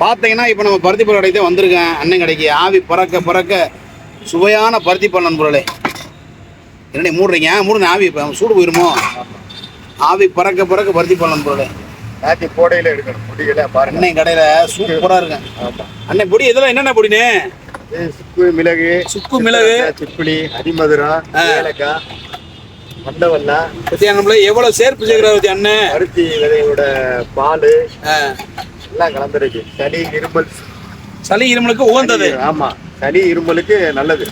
பார்த்தீங்கன்னா இப்போ நம்ம பருத்தி பழம் கடைக்கு வந்திருக்கேன். அண்ணன் கடைக்கு ஆவி பறக்க பறக்க சுவையான பருத்தி பழம் நண்பர்களே என்னடி மூடுறீங்க? மூடுங்க ஆவி இப்போ சூடு போயிருமோ? ஆவி பறக்க பறக்க பருத்தி பழம் நண்பர்களே நாட்டி போடையில எடுக்கணும். முடியல பாருங்க. அண்ணன் கடையில் சூப்பராக இருக்கேன் ஆமா. அண்ணன் பொடி இதெல்லாம் என்னென்ன பொடினே சுக்கு மிளகு சுக்கு மிளகு. சிப்புளி அடிமதுரம் ஏலக்காய் மண்டவல்லா. பத்தியா நம்மள எவ்வளோ சேர்ப்பு சேர்க்கிறாரு அண்ணன் பருத்தி விதையோட பால் எல்லாம் கலந்துருக்கு. சளி இருமல். சளி இருமலுக்கு உகந்தது. ஆமா. சளி இருமலுக்கு நல்லது.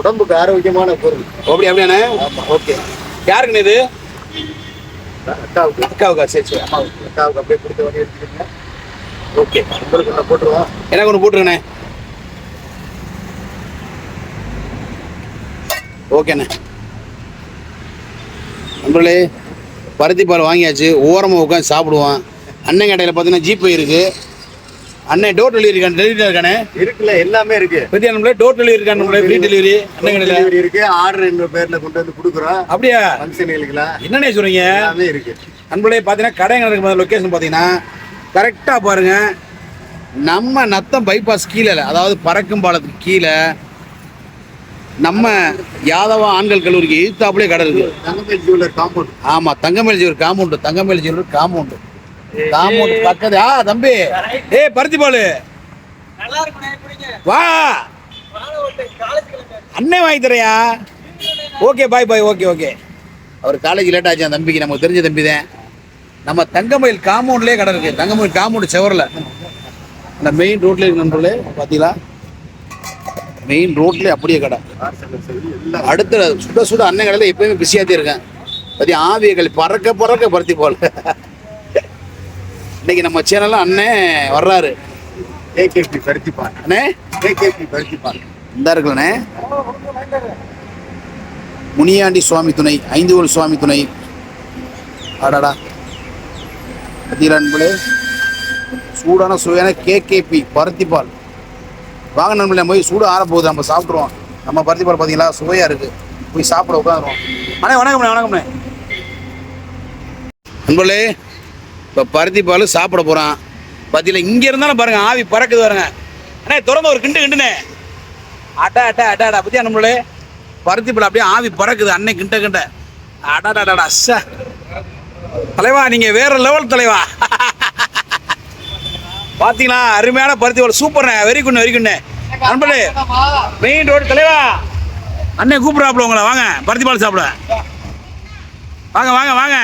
உடம்புக்கு ஆரோக்கியமான பொருள். அப்படி அப்படியாண்ணே? ஓகே. யாருக்குண்ணே இது? அக்காவுக்கு. அக்காவுக்கா? சரி சரி. அம்மாவுக்கு. அக்காவுக்கு அப்படியே கொடுத்த வழி எடுத்துக்கோங்க ஓகே. உங்களுக்கு ஒன்று போட்டுருவோம். எனக்கு ஒன்று போட்டுருங்கண்ணே. ஓகேண்ணே. நண்பர்களே பருத்தி பால் வாங்கியாச்சு ஓரமாக உட்காந்து சாப்பிடுவோம். அண்ணன் கடையில் பார்த்தீங்கன்னா ஜிபே இருக்குது அண்ணன் டோர் டெலிவரி டெலிவரி இருக்கானே? இருக்குல்ல எல்லாமே இருக்கு. பத்தியா நம்மளே டோர் டெலிவரி இருக்கான் நம்மளே ஃப்ரீ டெலிவரி அண்ணன் கடையில். இருக்கு. ஆர்டர் என்ற பேர்ல கொண்டு வந்து கொடுக்குறோம். அப்படியா? ஃபங்க்ஷனுகளுக்குலாம் என்னண்ணே சொல்கிறீங்க எல்லாமே இருக்கு. நண்பர்களே பார்த்தீங்கன்னா கடை நடக்கும் லொக்கேஷன் பார்த்தீங்கன்னா. கரெக்டாக பாருங்க. நம்ம நத்தம் பைபாஸ் கீழே அதாவது பறக்கும் பாலத்துக்கு கீழே நம்ம யாதவ ஆண்கள் கல்லூரிக்கு எதிர்த்தாப்புலேயே கடை இருக்கு காம்பவுண்ட் ஆமாம் Thangamayil ஜீவர் compound Thangamayil ஜீவர் compound compound பக்கத்து ஆ தம்பி. ஏய் பருத்தி பாலு வா. அண்ணே வாங்கி தரையா okay bye bye okay okay. அவர் காலேஜ் லேட் ஆச்சு அந்த தம்பிக்கு நமக்கு தெரிஞ்ச தம்பி தான். நம்ம தங்கமயில் காம்பவுண்ட்லேயே கடை இருக்கு. தங்கமயில் காம்பவுண்ட் செவரில். அந்த மெயின் ரோட்லேயே இருக்கு நண்பர்களே பார்த்தீங்களா மெயின் ரோட்லேயே அப்படியே கடை. அடுத்த சுட சுட அண்ணன் கடையில் எப்பயுமே பிஸியாகத்தே இருக்கேன். பற்றி ஆவியங்கள் பறக்க பறக்க பருத்தி போல். இன்னைக்கு நம்ம சேனல்ல அண்ணன் வர்றாரு. ஏகேபி பருத்திப்பான் அண்ணே? ஏகேபி பருத்திப்பான் இந்த இருக்குல்லண்ணே முனியாண்டி சுவாமி துணை ஐந்துகோல் சுவாமி துணை. ஆடாடா பார்த்தீங்களா நண்பர்களே சூடான சுவையான கேகேபி பருத்திப்பால் வாங்க நண்பர்களே போய் சூடு ஆற போகுது நம்ம சாப்பிட்ருவோம் நம்ம பருத்திப்பால் பார்த்தீங்களா? சுவையாக இருக்குது போய் சாப்பிட உட்காந்துருவோம் அண்ணே வணக்கம்ண்ணே வணக்கம்ண்ணே. நண்பர்களே இப்போ பருத்திப்பால் சாப்பிட போகிறான் பார்த்தீங்களா இங்கே இருந்தாலும் பாருங்க ஆவி பறக்குது பாருங்க. அண்ணே திறந்த ஒரு கிண்டு கிண்டுனே அடா அட்டா அடா அடா பத்தியா நம்மளே பருத்தி பழம் அப்படியே ஆவி பறக்குது அன்னை கிண்ட கிண்ட. அடாடாடா அஸ்ஸா தலைவா நீங்கள் வேற லெவல் தலைவா. பாத்தீங்களா அருமையான பருத்தி பழம் சூப்பர்ண்ணே. வெரி குண்ணே வெரி குண்ணே நண்பர்களே மெயின் ரோடு தலைவா? அண்ணே கூப்பிடாப்புல உங்களை. வாங்க பருத்தி பால் சாப்பிட. வாங்க வாங்க வாங்க.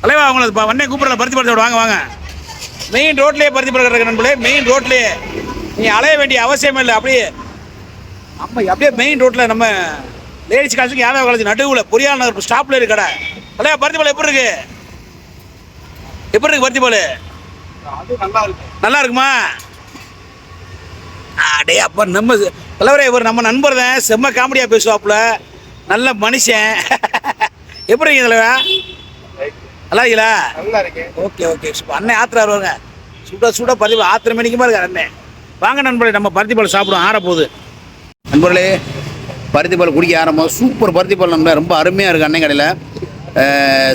தலைவா உங்களை ப- அண்ணே கூப்பிடல பருத்தி பால் சாப்பிட. வாங்க வாங்க. மெயின் ரோட்லேயே பருத்தி பால் கிடக்கு நண்பர்களே மெயின் ரோட்லேயே நீ அலைய வேண்டிய அவசியமே இல்லை அப்படியே. நம்ம அப்படியே மெயின் ரோட்டில் நம்ம லேடிஸ் காலேஜுக்கு யாதவ காலேஜ் நடுவில் பொறியாளர் நகர் ஸ்டாப்ல இருக்கு கடை தலையா பருத்தி பால் எப்படி இருக்கு? எப்படி இருக்கு பருத்தி பால்? நல்லா இருக்கு. நல்லா இருக்குமா? அடே அப்ப நம்ம தலைவரே இவர் நம்ம நண்பர் தான். செம்ம காமெடியா பேசுவாப்புல. நல்ல மனுஷன். எப்படி இருக்கீங்க தலைவா நல்லா இருக்கீங்களா? நல்லா இருக்கு ஓகே ஓகே. அண்ணன் ஆத்திரா வருவாங்க சுட சுட பருத்தி ஆத்திர மணிக்குமா இருக்கார் அண்ணன் வாங்க நண்பர்களே நம்ம பருத்தி பால் சாப்பிடுவோம். ஆற போகுது. நண்பர்களே பருத்தி பால் குடிக்க ஆரம்பம். சூப்பர் பருத்தி பால் நம்ம ரொம்ப அருமையாக இருக்குது அண்ணன் கடையில்.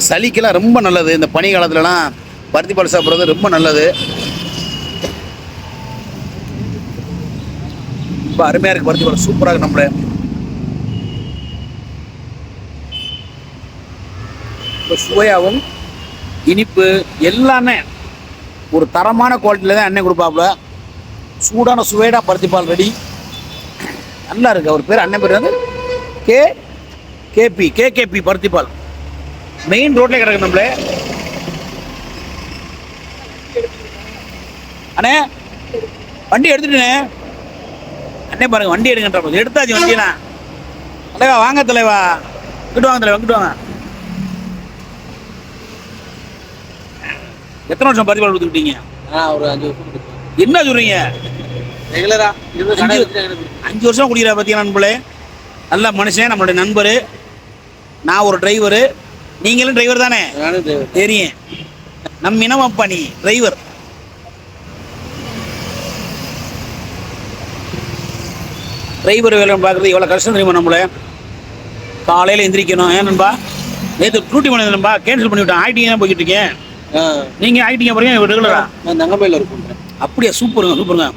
சளிக்கெல்லாம் ரொம்ப நல்லது. இந்த பனி காலத்துலலாம் பருத்தி பால் சாப்பிட்றது ரொம்ப நல்லது. ரொம்ப அருமையாக இருக்குது பருத்தி பால். சூப்பராக இருக்கு நம்மளே. ரொம்ப சுவையாகவும் இனிப்பு எல்லாமே ஒரு தரமான குவாலிட்டியில் தான் அண்ணன் கொடுப்பாப்புல. சூடான சுவைடா பருத்தி பால் ரெடி நல்லா இருக்கு. அவர் பேர் அண்ணன் பேர் வந்து கே கேபி கேகேபி பருத்தி பால். மெயின் ரோட்லேயே கிடக்கு நம்மளே. அண்ணே வண்டி எடுத்துட்டேனே அண்ணே பாருங்க வண்டி எடுங்கன்ற போது. எடுத்தாச்சு வண்டியெல்லாம். தலைவா வாங்க தலைவா. இங்கிட்டு வாங்க தலைவா இங்கிட்டு வாங்க. எத்தனை வருஷம் பால் கொடுத்துக்கிட்டீங்க? ஒரு அஞ்சு வருஷம் என்ன சொல்றீங்க? ரெகுலரா அஞ்சு வருஷம் குடிக்கிறா பார்த்தீங்கன்னா நண்பர்களே? நல்ல மனுஷன் நம்மளுடைய நண்பர். நான் ஒரு டிரைவரு நீங்களும் டிரைவர் தானே? தெரியும். நம்ம இனமப்பா நீ டிரைவர் டிரைவர் வேலை பார்க்குறது. எவ்வளோ கஷ்டம் தெரியுமா நம்மள? காலையில் எந்திரிக்கணும். ஏன் நண்பா? நேற்று டூட்டி பண்ணதுலம்பா கேன்சல் பண்ணி விட்டேன். ஐடிங்க தான் போய்கிட்டு இருக்கேன். ஆ, நீங்க ஐடிங்க போறீங்க? ரெகுலரா நான் தங்கமயில இருக்கேன் அப்படியா? சூப்பருங்க சூப்பருங்க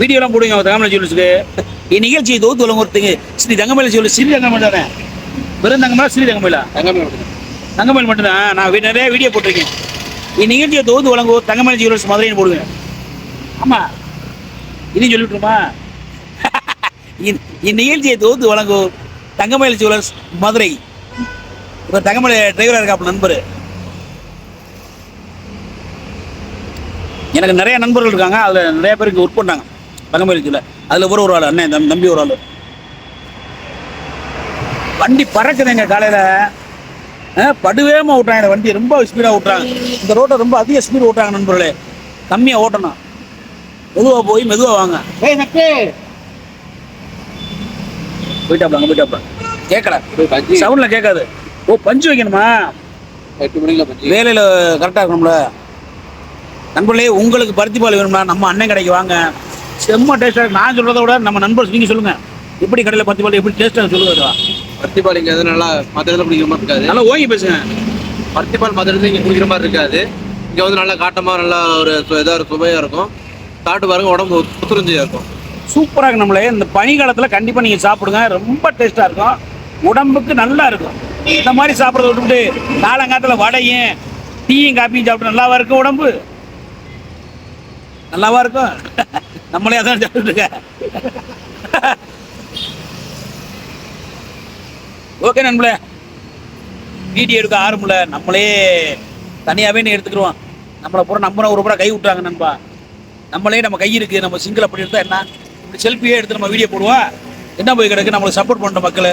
வீடியோலாம் போடுங்க தங்கமலை ஜுவல்ஸுக்கு இந்நிகழ்ச்சியை தொகுத்து வழங்க ஒருத்தங்க. ஸ்ரீ தங்கமலை ஜுவல்ஸ் ஸ்ரீ தங்கமலை தானே? வெறும் தங்கமலா ஸ்ரீ தங்கமலா தங்கமயில் மட்டும் தங்கமயில் மட்டும்தான் நான் நிறைய வீடியோ போட்டிருக்கேன். இந்நிகழ்ச்சியை தொகுத்து வழங்குவோம் தங்கமலை ஜுவல்ஸ் மதுரைன்னு போடுங்க. ஆமா. இதையும் சொல்லிவிட்டுருமா? இந்- இந்நிகழ்ச்சியை தொகுத்து வழங்கும் தங்கமயில் ஜுவல்லர்ஸ் மதுரை. இப்போ தங்கமலை டிரைவராக இருக்காப்புல நண்பர். எனக்கு நிறைய நண்பர்கள் இருக்காங்க. அதில் நிறைய பேருக்கு ஒர்க் பண்ணாங்க தங்கமயில் ஜுவல்ல அதில் ஒரு ஒரு ஆள் அண்ணன் தம்- தம்பி ஒரு ஆள். வண்டி பறக்குதுங்க காலையில். படுவேமா ஓட்டுறாங்க வண்டி ரொம்ப ஸ்பீடாக ஓட்டுறாங்க. இந்த ரோட்டை ரொம்ப அதிக ஸ்பீடு ஓட்டுறாங்க நண்பர்களே. கம்மியாக ஓட்டணும். மெதுவாக போய் மெதுவாக வாங்க. ஏய் போயிட்டாப்ல அங்கே போயிட்டாப்ல கேட்கல சவுண்டில் கேட்காது ஓ பஞ்சு வைக்கணுமா? எட்டு மணிக்குள்ள பஞ்சு. வேலையில் கரெக்டாக இருக்கணும்ல. நண்பர்களே உங்களுக்கு பருத்தி பால் வேணும்னா நம்ம அண்ணன் கடைக்கு வாங்க. செம்ம டேஸ்ட்டாக நான் சொல்கிறத விட நம்ம நண்பர் நீங்கள் சொல்லுங்கள் எப்படி கடையில் பருத்தி பால் எப்படி டேஸ்ட்டாக சொல்லுங்க பருத்திப்பால் இங்க எதுவும் நல்லா மற்ற இடத்துல குடிக்கிற மாதிரி இருக்காது. நல்லா ஓங்கி பேசுங்க. பருத்திப்பால் மற்ற இடத்துல இங்க குடிக்கிற மாதிரி இருக்காது. இங்க வந்து நல்லா காட்டமா நல்லா ஒரு சு- இதா இருக்கும் சுவையா இருக்கும். சாப்பிட்டு பாருங்க உடம்பு புத்துணர்ச்சியா இருக்கும். சூப்பராக இருக்கும் நம்மளே. இந்த பனிக்காலத்தில் கண்டிப்பாக நீங்கள் சாப்பிடுங்க. ரொம்ப டேஸ்ட்டாக இருக்கும். உடம்புக்கு நல்லா இருக்கும். இந்த மாதிரி சாப்பிட்றத விட்டுவிட்டு காலங்காலத்தில் வடையும் டீயும் காப்பியும் சாப்பிட்டு நல்லாவா இருக்கும் உடம்பு? நல்லாவா இருக்கும்? நம்மளே அதான் சாப்பிட்டுருக்க ஓகே நண்பளே வீடியோ எடுக்க ஆரம்பில நம்மளே தனியாகவே நீ எடுத்துக்கிடுவோம் நம்மளை பூரா நம்ம ஒரு பூரா கை விட்டாங்க நண்பா. நம்மளே நம்ம கை இருக்கு. நம்ம சிங்கிள் அப்படி எடுத்தா என்ன? செல்ஃபியே எடுத்து நம்ம வீடியோ போடுவோம். என்ன போய் கிடக்கு? நம்மளுக்கு சப்போர்ட் பண்ணுற மக்கள்.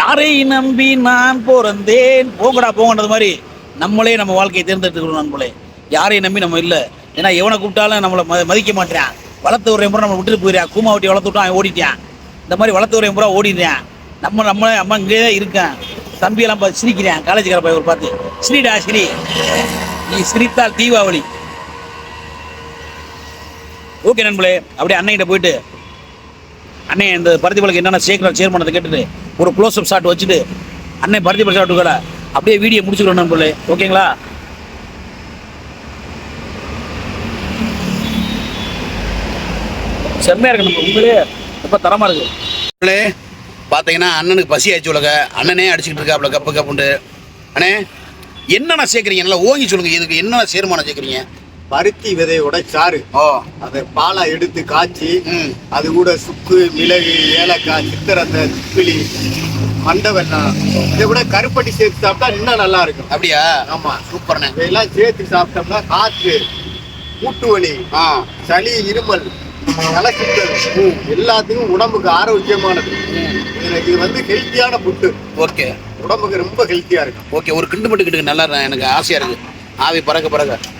யாரை நம்பி நான் பிறந்தேன்? போங்கடா போங்கன்றது மாதிரி நம்மளே நம்ம வாழ்க்கையை தேர்ந்தெடுத்துக்கணும் நம்மளே யாரையும் நம்பி நம்ம இல்லை. ஏன்னா எவனை கூப்பிட்டாலும் நம்மளை ம மதிக்க மாட்டேன் வளர்த்து ஒரு முறை நம்ம விட்டுட்டு போயிடுறான். கூமா ஒட்டி வளர்த்து விட்டான் அவன் ஓடிட்டான். இந்த மாதிரி வளர்த்து ஒரு முறை ஓடிடுறேன். நம்ம நம்ம அம்மா இங்கே தான் இருக்கேன். தம்பியெல்லாம் பார்த்து சிரிக்கிறேன். காலேஜுக்கார பையன் பார்த்து ஸ்ரீடா ஸ்ரீ நீ சிரித்தால் தீபாவளி. ஓகே நண்பளே அப்படியே அண்ணன்கிட்ட போயிட்டு அண்ணே இந்த பருத்தி பழக்கு என்னென்ன சேர்க்கணும் சேர்மனத்தை கேட்டுட்டு ஒரு க்ளோஸ் அப் ஷாட் வச்சுட்டு அண்ணன் பருத்தி பழ ஷாட் கூட அப்படியே வீடியோ முடிச்சுக்கிறோம் நண்பர்களே. ஓகேங்களா செம்மையா இருக்கு நம்ம உங்களே ரொம்ப தரமா இருக்கு. பார்த்தீங்கன்னா அண்ணனுக்கு பசி ஆச்சு உலக. அண்ணனே அடிச்சுக்கிட்டு இருக்காப்ல கப்பு கப்புண்டு அண்ணே என்னென்ன சேர்க்குறீங்க? நல்லா ஓங்கி சொல்லுங்கள் இதுக்கு என்னென்ன சேர்மானம் சேர்க்குறீங்க? பருத்தி விதையோட சாறு. அதை பாலா எடுத்து காய்ச்சி அது கூட சுக்கு மிளகு ஏலக்காய் சித்திரத்தை திப்பிலி மண்டை வெண்ணம் இதை விட கருப்பட்டி சேர்த்து சாப்பிட்டா இன்னும் நல்லா இருக்கும். அப்படியா? ஆமா. சூப்பர்ண்ணே. இதையெல்லாம் சேர்த்து சாப்பிட்டோம்னா காற்று மூட்டு வலி சளி இருமல் தலைசுத்தல் எல்லாத்துக்கும் உடம்புக்கு ஆரோக்கியமானது. இது வந்து ஹெல்த்தியான ஃபுட்டு ஓகே. உடம்புக்கு ரொம்ப ஹெல்த்தியா இருக்கும். ஓகே ஒரு கிண்டு மட்டும் கிட்டுக்கு நல்லா இருக்கு. எனக்கு ஆசையாக இருக்குது ஆவி பறக்க பறக்க.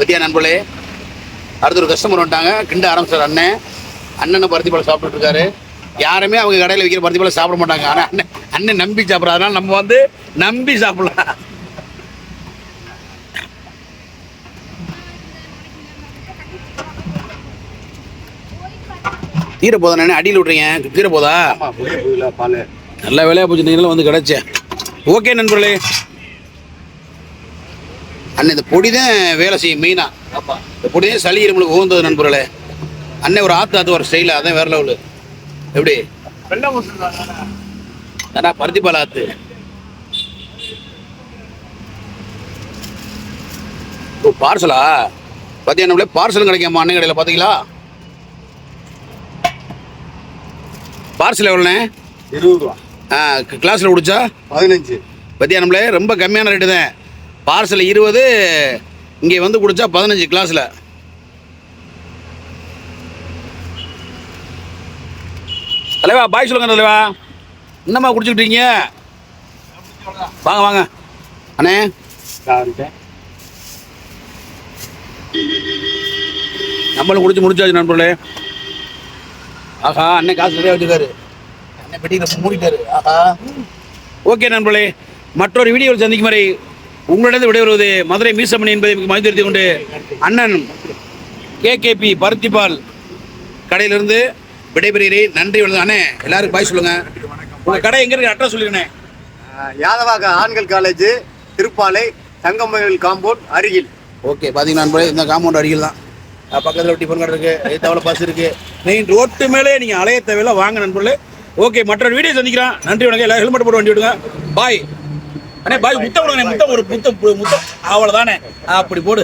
பத்தியா நண்பர்களே? அடுத்து ஒரு கஸ்டமர் வந்துட்டாங்க. கிண்ட ஆரம்பிச்சார் அண்ணன் அண்ணனை பருத்தி பழம் சாப்பிட்டுட்டு இருக்காரு யாருமே அவங்க கடையில் விற்கிற பருத்தி பழம் சாப்பிட மாட்டாங்க. ஆனால் அண்ணன் அண்ணன் நம்பி சாப்பிட்றாரு. அதனால நம்ம வந்து நம்பி சாப்பிடலாம். தீர போதா அடியில் விட்றீங்க தீர போதா? நல்ல வேலையா போச்சு. நீங்களும் வந்து கிடைச்சேன். ஓகே நண்பர்களே. அண்ணன் இந்த பொடி தான் வேலை செய்யும் மெயினா இந்த பொடி தான் சளி இருமலுக்கு உகந்தது நண்பர்களே. அண்ணன் ஒரு ஆத்து ஆத்து ஒரு ஸ்டைல அதான் வேற லெவலு எப்படி? அண்ணா பருத்திப்பால் ஆத்து. ஓ பார்சலா பார்த்தியா நம்மளே பார்சலும் கிடைக்காமா அண்ணன் கடையில் பார்த்தீங்களா பார்சல் எவ்வளோண்ணே? இருபது ரூபா. ஆ கிளாஸில் குடிச்சா பதினஞ்சு. பத்தியா நம்மளே ரொம்ப கம்மியான ரேட்டு தான். பார்சல் இருபது இங்கே வந்து குடித்தா பதினஞ்சு கிளாஸில். தலைவா பாய் சொல்லுங்க தலைவா. என்னம்மா குடிச்சுக்கிட்டீங்க வாங்க வாங்க. அண்ணே. நம்மளும் குடிச்சு முடிச்சாச்சு நண்பர்களே. ஆஹா அண்ணன் காசு நிறையா வச்சுக்காரு அண்ணன் பெட்டியில் மூடிட்டாரு. ஆஹா. ஓகே நண்பர்களே. மற்றொரு வீடியோவில் சந்திக்கும் வரை உங்களிடம் விடைபெறுவது மதுரை மீசமணி என்பதை மதித்து தெரிந்து கொண்டு அண்ணன் கேகேபி பருத்திப்பால் கடையிலிருந்து விடைபெறுகிறேன். நன்றி வணக்கம். அண்ணே எல்லாருக்கும் பாய் சொல்லுங்க. உங்க கடை எங்க இருக்கு? அட்ரஸ் சொல்லிருண்ணே ஆஹ் யாதவாக ஆண்கள் காலேஜ் திருப்பாலை தங்கமயில் காம்பவுண்ட் அருகில். ஓகே பார்த்தீங்கன்னா நண்பர்களே இந்த காம்பவுண்ட் அருகில் தான். பக்கத்துல டிஃபன் கடை இருக்கு. எத்தாவில் பஸ் இருக்கு. மெயின் ரோட்டு மேலே நீங்க அலைய தேவையில்ல. வாங்க நண்பர்களே. ஓகே மற்றொரு வீடியோ சந்திக்கிறேன். நன்றி வணக்கம். எல்லாரும் ஹெல்மெட் போட்டு வண்டி விடுங்க பாய் அண்ணே பாய் முத்தம் கொடுங்க முத்தம் ஒரு முத்தம் முத்தம் அவ்வளோதானே அப்படி போடு.